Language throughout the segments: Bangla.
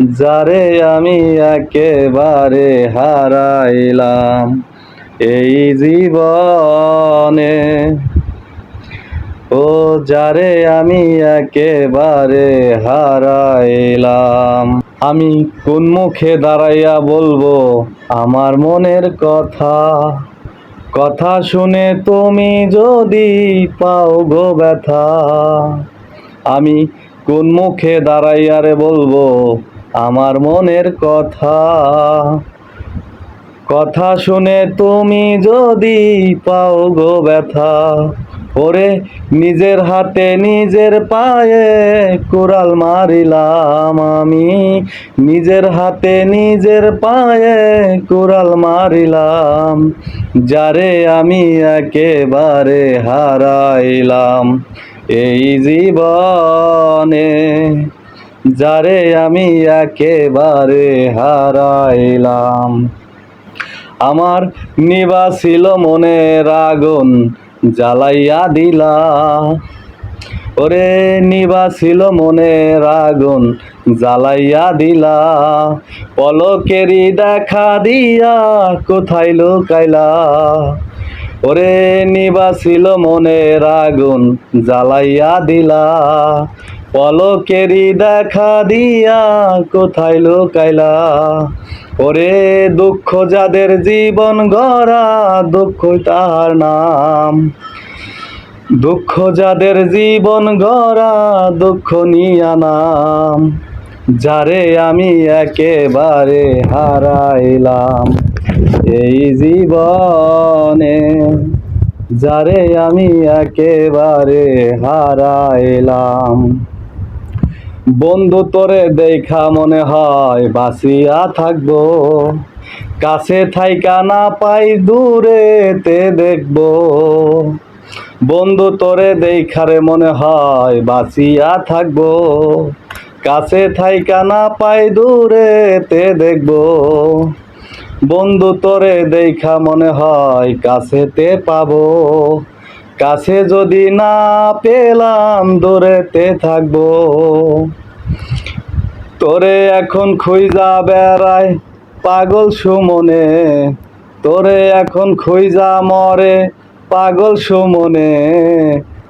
যারে আমি একেবারে হারাইলাম এই জীবনে। ও যারে আমি একেবারে হারাইলাম। আমি কোন মুখে দাঁড়াইয়া বলব আমার মনের কথা? কথা শুনে তুমি যদি পাও গো ব্যথা। আমি কোন মুখে দাঁড়াইয়া রে বলব আমার মনের কথা। কথা শুনে তুমি যদি পাও গো ব্যথা, ওরে নিজের হাতে নিজের পায়ে কুড়াল মারিলাম আমি। নিজের হাতে নিজের পায়ে কুড়াল মারিলাম, যারে আমি একেবারে হারাইলাম। এই জীবনে যারে আমি একেবারে হারাইলাম। আমার নিবা ছিল মনের আগুন জ্বালাইয়া দিলা। ওরে নিবা ছিল মনের আগুন জ্বালাইয়া দিলা। পলকেরি দেখা দিয়া কোথায় লুকাইলা? ওরে নিবা ছিল মনের আগুন জ্বালাইয়া দিলা। পলকেরি দেখা দিয়া কোথায় লুকাইলা? ওরে দুঃখ যাদের জীবন গড়া দুঃখ তার নাম। দুঃখ যাদের জীবন গড়া, দুঃখ নিয়া নাম। যারে আমি একেবারে হারাইলাম এই জীবনে, যারে আমি একেবারে হারাইলাম। বন্ধু, তোরে দেখা মনে হয় বাঁচিয়া থাকব। কাছে থাইকা না পাই দূরেতে দেখব। বন্ধু, তোরে দেখারে মনে হয় বাঁচিয়া থাকব। কাছে থাইকা না পাই দূরেতে দেখব। বন্ধু তোরে দেখা মনে হয় কাছেতে পাবো। কাছে যদি না পেলাম দূরেতে থাকব। তোরে এখন খুঁজা বেড়ায় পাগল সুমনে। তোরে এখন খুঁজা মরে পাগল সুমনে।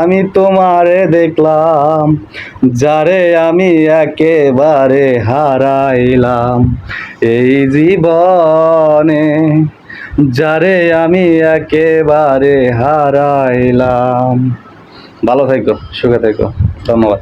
আমি তোমারে দেখলাম, যারে আমি একেবারে হারাইলাম। এই জীবনে যারে আমি একেবারে হারাইলাম। ভালো থেকো, সুখে থেকো। ধন্যবাদ।